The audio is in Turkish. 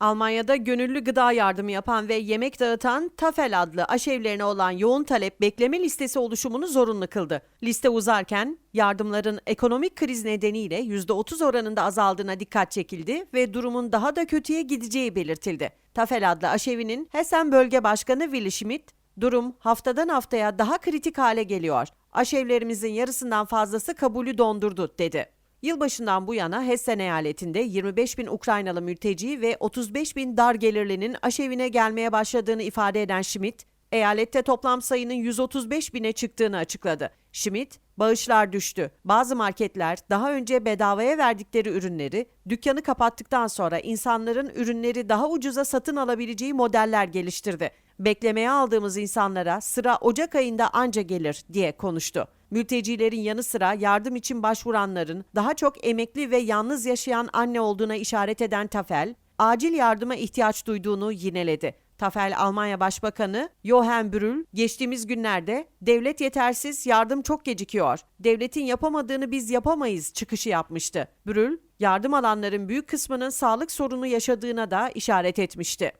Almanya'da gönüllü gıda yardımı yapan ve yemek dağıtan Tafel adlı aşevlerine olan yoğun talep bekleme listesi oluşumunu zorunlu kıldı. Liste uzarken yardımların ekonomik kriz nedeniyle %30 oranında azaldığına dikkat çekildi ve durumun daha da kötüye gideceği belirtildi. Tafel adlı aşevinin Hessen Bölge Başkanı Willy Schmidt, durum haftadan haftaya daha kritik hale geliyor. Aşevlerimizin yarısından fazlası kabulü dondurdu dedi. Yılbaşından bu yana Hessen eyaletinde 25 bin Ukraynalı mülteci ve 35 bin dar gelirlinin aşevine gelmeye başladığını ifade eden Schmidt, eyalette toplam sayının 135 bine çıktığını açıkladı. Schmidt, bağışlar düştü. Bazı marketler daha önce bedavaya verdikleri ürünleri dükkanı kapattıktan sonra insanların ürünleri daha ucuza satın alabileceği modeller geliştirdi. Beklemeye aldığımız insanlara sıra Ocak ayında anca gelir diye konuştu. Mültecilerin yanı sıra yardım için başvuranların daha çok emekli ve yalnız yaşayan anne olduğuna işaret eden Tafel, acil yardıma ihtiyaç duyduğunu yineledi. Tafel Almanya Başbakanı Johann Brühl geçtiğimiz günlerde devlet yetersiz, yardım çok gecikiyor. Devletin yapamadığını biz yapamayız çıkışı yapmıştı. Brühl, yardım alanların büyük kısmının sağlık sorunu yaşadığına da işaret etmişti.